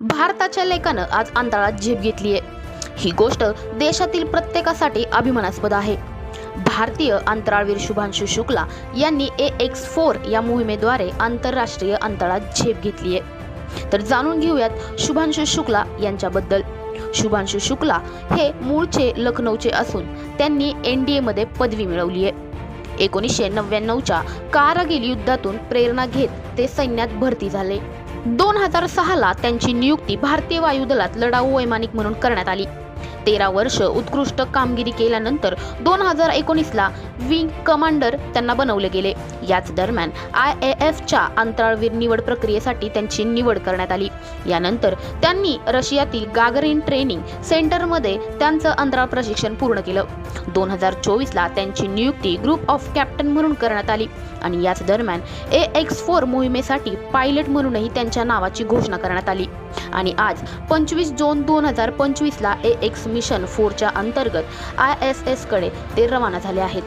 भारताच्या लेखानं आज अंतराळात झेप घेतली आहे. ही गोष्ट देशातील प्रत्येकासाठी अभिमानास्पद आहे. भारतीय अंतराळवीर शुभांशु शुक्ला यांनी ए एक्स फोर या मोहिमेद्वारे आंतरराष्ट्रीय अंतराळात झेप घेतली आहे. तर जाणून घेऊयात शुभांशु शुक्ला यांच्याबद्दल. शुभांशु शुक्ला हे मूळचे लखनौचे असून त्यांनी एन डी एमध्ये पदवी मिळवली आहे. एकोणीसशे नव्याण्णवच्या कारगिल युद्धातून प्रेरणा घेत ते सैन्यात भरती झाले. दोन हजार सहाला त्यांची नियुक्ती भारतीय वायुदलात लढाऊ वैमानिक म्हणून करण्यात आली. तेरा वर्ष उत्कृष्ट कामगिरी केल्यानंतर दोन हजार एकोणीसला विंग कमांडर त्यांना बनवले गेले. याच दरम्यान आय ए एफच्या अंतराळवीर निवड प्रक्रियेसाठी त्यांची निवड करण्यात आली. यानंतर त्यांनी रशियातील गागरीन ट्रेनिंग सेंटरमध्ये त्यांचं अंतराळ प्रशिक्षण पूर्ण केलं. दोन हजार चोवीसला त्यांची नियुक्ती ग्रुप ऑफ कॅप्टन म्हणून करण्यात आली आणि याच दरम्यान ए एक्स फोर मोहिमेसाठी पायलट म्हणूनही त्यांच्या नावाची घोषणा करण्यात आली. आणि आज पंचवीस जून दोन हजार पंचवीसला ए एक्स मिशन फोरच्या अंतर्गत आय एस एसकडे ते रवाना झाले आहेत.